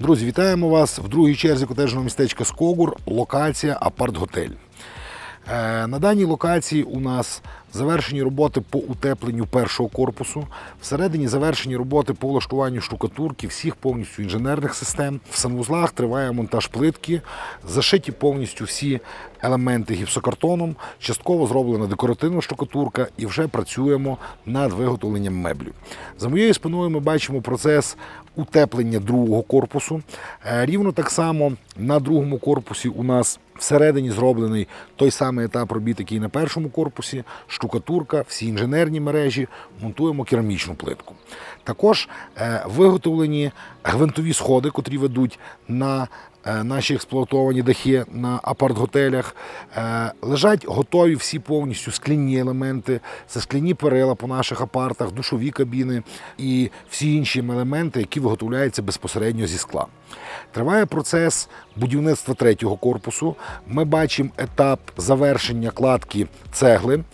Друзі, вітаємо вас в другій черзі котежного містечка Скогур, локація Апарт-Готель. Е, На даній локації у нас завершені роботи по утепленню першого корпусу. Всередині завершені роботи по влаштуванню штукатурки всіх повністю інженерних систем. В санвузлах триває монтаж плитки, зашиті повністю всі елементи гіпсокартоном. Частково зроблена декоративна штукатурка і вже працюємо над виготовленням меблів. За моєю спиною ми бачимо процес утеплення другого корпусу. Е, Рівно так само на другому корпусі у нас всередині зроблений той самий етап робіт, який на першому корпусі, штукатурка, всі інженерні мережі, монтуємо керамічну плитку. Також е, виготовлені гвинтові сходи, котрі ведуть на наші експлуатовані дахи на апарт-готелях. Е, Лежать готові всі повністю скляні елементи, це скляні перила по наших апартах, душові кабіни і всі інші елементи, які виготовляються безпосередньо зі скла. Триває процес будівництва третього корпусу. Ми бачимо етап завершення кладки цегли.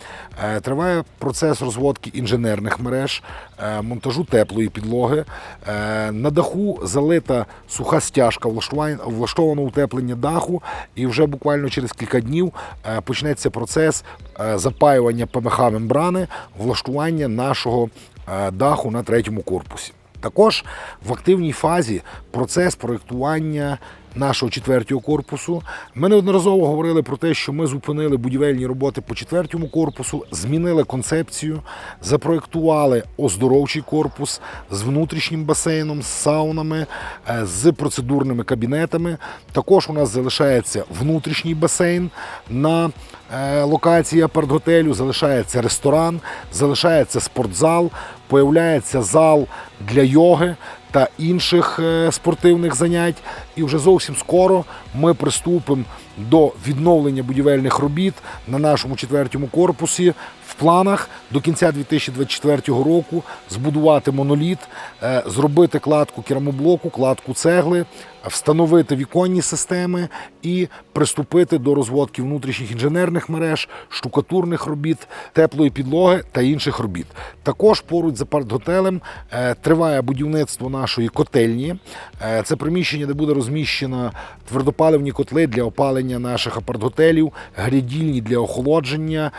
Е, Триває процес розводки інженерних мереж, е, монтажу теплої підлоги. Е, На даху залита суха стяжка, влаштувань- влаштовано утеплення даху, і вже буквально через кілька днів е, почнеться процес е, запаювання ПМХ мембрани, влаштування нашого е, даху на третьому корпусі. Також в активній фазі процес проєктування нашого четвертого корпусу. Ми неодноразово говорили про те, що ми зупинили будівельні роботи по четвертому корпусу, змінили концепцію, запроєктували оздоровчий корпус з внутрішнім басейном, з саунами, е, з процедурними кабінетами. Також у нас залишається внутрішній басейн на е, локації апарт-готелю, залишається ресторан, залишається спортзал, появляється зал для йоги та інших е, спортивних занять. І вже зовсім скоро ми приступимо до відновлення будівельних робіт на нашому четвертому корпусі. Планах до кінця 2024 року збудувати моноліт, е, зробити кладку керамоблоку, кладку цегли, встановити віконні системи і приступити до розводки внутрішніх інженерних мереж, штукатурних робіт, теплої підлоги та інших робіт. Також поруч з апарт-готелем е, триває будівництво нашої котельні. Е, Це приміщення, де буде розміщено твердопаливні котли для опалення наших апарт-готелів, грядільні для охолодження,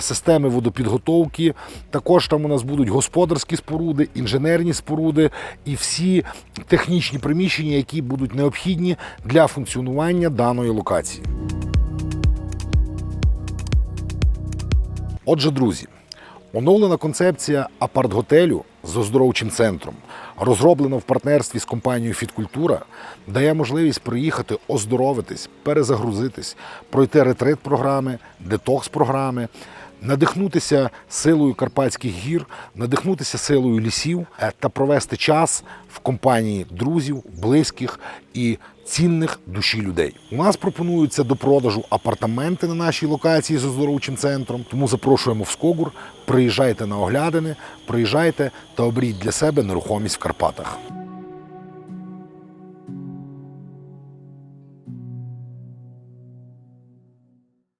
системи е, системи водопідготовки. Також там у нас будуть господарські споруди, інженерні споруди і всі технічні приміщення, які будуть необхідні для функціонування даної локації. Отже, друзі, оновлена концепція апарт-готелю з оздоровчим центром, розроблена в партнерстві з компанією Фіткультура, дає можливість приїхати оздоровитись, перезагрузитись, пройти ретрит програми, детокс програми, надихнутися силою Карпатських гір, надихнутися силою лісів е, та провести час в компанії друзів, близьких і цінних душі людей. У нас пропонуються до продажу апартаменти на нашій локації з оздоровчим центром. Тому запрошуємо в Скогур. Приїжджайте на оглядини, приїжджайте та обріть для себе нерухомість в Карпатах.